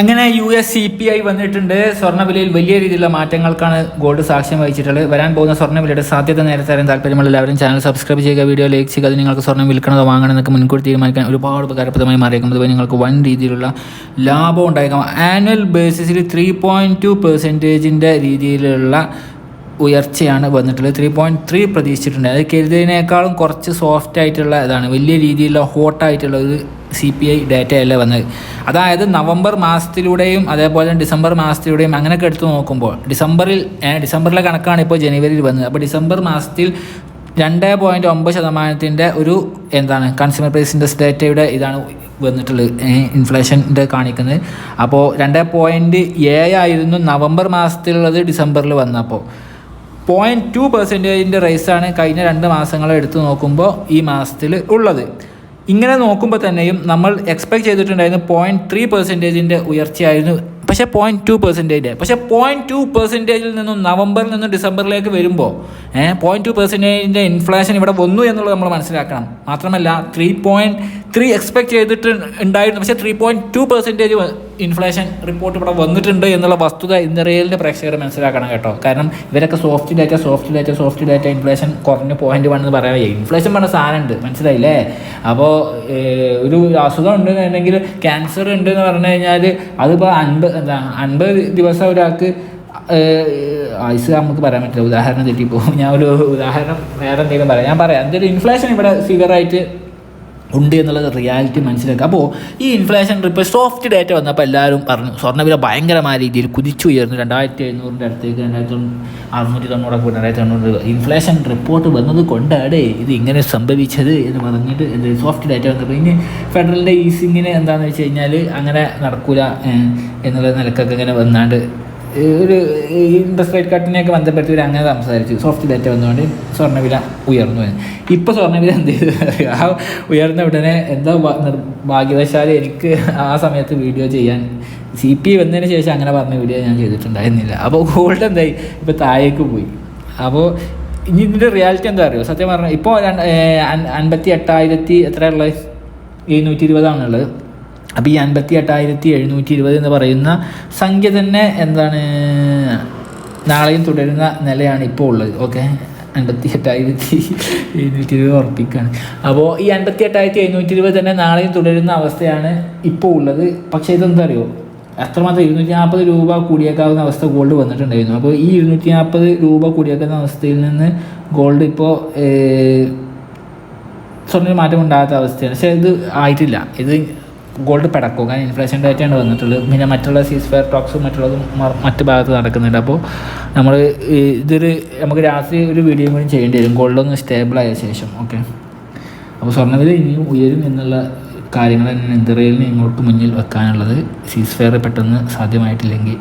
അങ്ങനെ U S C P I വന്നിട്ടുണ്ട്. സ്വർണവിലയിൽ വലിയ രീതിയിലുള്ള മാറ്റങ്ങൾക്കാണ് ഗോൾഡ് സാക്ഷ്യം വഹിച്ചിട്ടുള്ളത്. വരാൻ പോകുന്ന സ്വർണവിലയുടെ സാധ്യത നേരത്തെ അറിയാൻ താല്പര്യമുള്ള എല്ലാവരും ചാനൽ സബ്സ്ക്രൈബ് ചെയ്യുക വീഡിയോ ലൈക്ക് ചെയ്യുക അത് നിങ്ങൾക്ക് സ്വർണം വിൽക്കണതോ വാങ്ങണം എന്നൊക്കെ മുൻകൂട്ടി തീരുമാനിക്കാൻ ഒരുപാട് ഉപകാരപ്രദമായി മാറിയേക്കും. അതുപോലെ നിങ്ങൾക്ക് വൻ രീതിയിലുള്ള ലാഭം ഉണ്ടായേക്കാം. ആനുവൽ ബേസിസിൽ ത്രീ പോയിന്റ് ടു പെർസെന്റേജിന്റെ രീതിയിലുള്ള ഉയർച്ചയാണ് വന്നിട്ടുള്ളത്. ത്രീ പോയിന്റ് ത്രീ പ്രതീക്ഷിച്ചിട്ടുണ്ട്. അത് കരുതിയതിനേക്കാളും കുറച്ച് സോഫ്റ്റ് ആയിട്ടുള്ള ഇതാണ്. വലിയ രീതിയിലുള്ള ഹോട്ടായിട്ടുള്ള ഒരു സി പി ഐ ഡാറ്റയല്ല വന്നത്. അതായത് നവംബർ മാസത്തിലൂടെയും അതേപോലെ തന്നെ ഡിസംബർ മാസത്തിലൂടെയും അങ്ങനെയൊക്കെ എടുത്ത് നോക്കുമ്പോൾ ഡിസംബറിൽ ഡിസംബറിലെ കണക്കാണ് ഇപ്പോൾ ജനുവരിയിൽ വന്നത്. അപ്പോൾ ഡിസംബർ മാസത്തിൽ രണ്ട് പോയിന്റ് ഒമ്പത് ശതമാനത്തിന്റെ ഒരു എന്താണ് കൺസ്യൂമർ പ്രൈസ് ഇൻഡെക്സ് ഡേറ്റയുടെ ഇതാണ് വന്നിട്ടുള്ളത് ഇൻഫ്ലേഷന്റെ കാണിക്കുന്നത്. അപ്പോൾ രണ്ട് പോയിന്റ് ഏഴായിരുന്നു നവംബർ മാസത്തിലുള്ളത് ഡിസംബറിൽ വന്നപ്പോൾ. പോയിന്റ് ടു പെർസെന്റേജിന്റെ റൈസാണ് കഴിഞ്ഞ രണ്ട് മാസങ്ങളെ എടുത്തു നോക്കുമ്പോൾ ഈ മാസത്തിൽ ഉള്ളത്. ഇങ്ങനെ നോക്കുമ്പോൾ തന്നെയും നമ്മൾ എക്സ്പെക്ട് ചെയ്തിട്ടുണ്ടായിരുന്നു പോയിന്റ് ത്രീ പെർസെന്റേജിന്റെ ഉയർച്ചയായിരുന്നു. പക്ഷേ പോയിന്റ് ടു പെർസെന്റേജ് പക്ഷേ പോയിന്റ് ടു പെർസെന്റേജിൽ നിന്നും നവംബറിൽ നിന്നും ഡിസംബറിലേക്ക് വരുമ്പോൾ പോയിന്റ് ടു പെർസെന്റേജിന്റെ ഇൻഫ്ലേഷൻ ഇവിടെ വന്നു എന്നുള്ളത് നമ്മൾ മനസ്സിലാക്കണം. മാത്രമല്ല ത്രീ പോയിന്റ് ത്രീ എക്സ്പെക്ട് ചെയ്തിട്ട് ഉണ്ടായിരുന്നു. പക്ഷേ three point two percentage inflation report ഇവിടെ വന്നിട്ടുണ്ട് എന്നുള്ള വസ്തുത ഇന്നറിയലിന്റെ പ്രേക്ഷകർ മനസ്സിലാക്കണം കേട്ടോ. കാരണം ഇവരൊക്കെ soft data soft data soft data inflation കുറഞ്ഞ പോയിന്റ് വൺ എന്ന് പറയാൻ ഇൻഫ്ലേഷൻ പറഞ്ഞ സാധനമുണ്ട് മനസ്സിലായില്ലേ? അപ്പോൾ ഒരു അസുഖം ഉണ്ട് ഉണ്ടെന്നുണ്ടെങ്കിൽ ക്യാൻസർ ഉണ്ട് എന്ന് പറഞ്ഞു കഴിഞ്ഞാൽ അതിപ്പോൾ അൻപത് എന്താ അൻപത് ദിവസം ഒരാൾക്ക് ആയുസ് നമുക്ക് പറയാൻ പറ്റില്ല. ഉദാഹരണം തെറ്റിപ്പോകും ഞാൻ ഒരു ഉദാഹരണം വേറെ എന്തെങ്കിലും പറയാം. ഞാൻ പറയാം. എന്തൊരു ഇൻഫ്ലേഷൻ ഇവിടെ സിവിയറായിട്ട് ഉണ്ട് എന്നുള്ളത് റിയാലിറ്റി മനസ്സിലാക്കുക. അപ്പോൾ ഈ ഇൻഫ്ലേഷൻ റിപ്പോർട്ട് സോഫ്റ്റ് ഡേറ്റ വന്നപ്പോൾ എല്ലാവരും പറഞ്ഞു സ്വർണവില ഭയങ്കരമായ രീതിയിൽ കുതിച്ചു ഉയർന്നു. രണ്ടായിരത്തി എഴുന്നൂറിന്റെ അടുത്തേക്ക് രണ്ടായിരത്തി അറുന്നൂറ്റി തൊണ്ണൂറൊക്കെ രണ്ടായിരത്തി തൊണ്ണൂറ് ഇൻഫ്ലേഷൻ റിപ്പോർട്ട് വന്നത് കൊണ്ടാണ് ഇത് ഇങ്ങനെ സംഭവിച്ചത് എന്ന് പറഞ്ഞിട്ട് എന്ത് സോഫ്റ്റ് ഡേറ്റ വന്നപ്പോൾ ഇനി ഫെഡറലിന്റെ ഈസിങ്ങിന് എന്താണെന്ന് വെച്ച് കഴിഞ്ഞാൽ അങ്ങനെ നടക്കില്ല എന്നുള്ള നിലക്കൊക്കെ ഇങ്ങനെ വന്നാണ്ട് ഒരു ഇൻട്രസ്റ്റ് റേറ്റ് കട്ടിനെയൊക്കെ ബന്ധപ്പെട്ട് ഇവർ അങ്ങനെ സംസാരിച്ചു. സോഫ്റ്റ് ഡാറ്റ വന്നുകൊണ്ട് സ്വർണവില ഉയർന്നു ഇപ്പോൾ സ്വർണവില എന്ത് ചെയ്തു? ആ ഉയർന്ന ഉടനെ എന്താ ഭാഗ്യവശാൽ എനിക്ക് ആ സമയത്ത് വീഡിയോ ചെയ്യാൻ സി പി വന്നതിന് ശേഷം അങ്ങനെ പറഞ്ഞ വീഡിയോ ഞാൻ ചെയ്തിട്ടുണ്ടായിരുന്നില്ല. അപ്പോൾ ഗോൾഡ് എന്തായി? ഇപ്പോൾ താഴേക്ക് പോയി. അപ്പോൾ ഇനി ഇതിന്റെ റിയാലിറ്റി എന്താ അറിയോ? സത്യം പറഞ്ഞാൽ ഇപ്പോൾ അൻപത്തി എട്ടായിരത്തി എത്രയുള്ളത് എഴുന്നൂറ്റി ഇരുപതാണുള്ളത് അപ്പോൾ ഈ അൻപത്തി എട്ടായിരത്തി എഴുന്നൂറ്റി ഇരുപത് എന്ന് പറയുന്ന സംഖ്യ തന്നെ എന്താണ് നാളെയും തുടരുന്ന നിലയാണ് ഇപ്പോൾ ഉള്ളത്. ഓക്കെ? അൻപത്തി എട്ടായിരത്തി എഴുന്നൂറ്റി ഇരുപത് ഉറപ്പിക്കുകയാണ്. അപ്പോൾ ഈ അൻപത്തി എട്ടായിരത്തി എഴുന്നൂറ്റി ഇരുപത് തന്നെ നാളെയും തുടരുന്ന അവസ്ഥയാണ് ഇപ്പോൾ ഉള്ളത്. പക്ഷേ ഇതെന്താ അറിയോ അത്രമാത്രം ഇരുന്നൂറ്റി നാൽപ്പത് രൂപ കൂടിയേക്കാവുന്ന അവസ്ഥ ഗോൾഡ് വന്നിട്ടുണ്ടായിരുന്നു. അപ്പോൾ ഈ ഇരുന്നൂറ്റി നാൽപ്പത് രൂപ കൂടിയേക്കുന്ന അവസ്ഥയിൽ നിന്ന് ഗോൾഡ് ഇപ്പോൾ സ്വർണ മാറ്റം ഉണ്ടാകാത്ത അവസ്ഥയാണ്. പക്ഷേ ഇത് ആയിട്ടില്ല. ഇത് ഗോൾഡ് പിടക്കും കാരണം ഇൻഫ്ലേഷൻ ഡേറ്റയാണ് വന്നിട്ടുള്ളത്. പിന്നെ മറ്റുള്ള സീസ് ഫെയർ ടോക്സും മറ്റുള്ളതും മറ്റു ഭാഗത്ത് നടക്കുന്നുണ്ട്. അപ്പോൾ നമ്മൾ ഇതൊരു നമുക്ക് രാത്രി ഒരു വീഡിയോ കൂടി ചെയ്യേണ്ടി വരും. ഗോൾഡൊന്ന് സ്റ്റേബിളായ ശേഷം. ഓക്കെ അപ്പോൾ സ്വർണവില ഇനിയും ഉയരും എന്നുള്ള കാര്യങ്ങൾ തന്നെ ഇന്ത്യയിൽ ഇങ്ങോട്ട് മുന്നിൽ വെക്കാനുള്ളത്. സീസ് ഫെയർ പെട്ടെന്ന് സാധ്യമായിട്ടില്ലെങ്കിൽ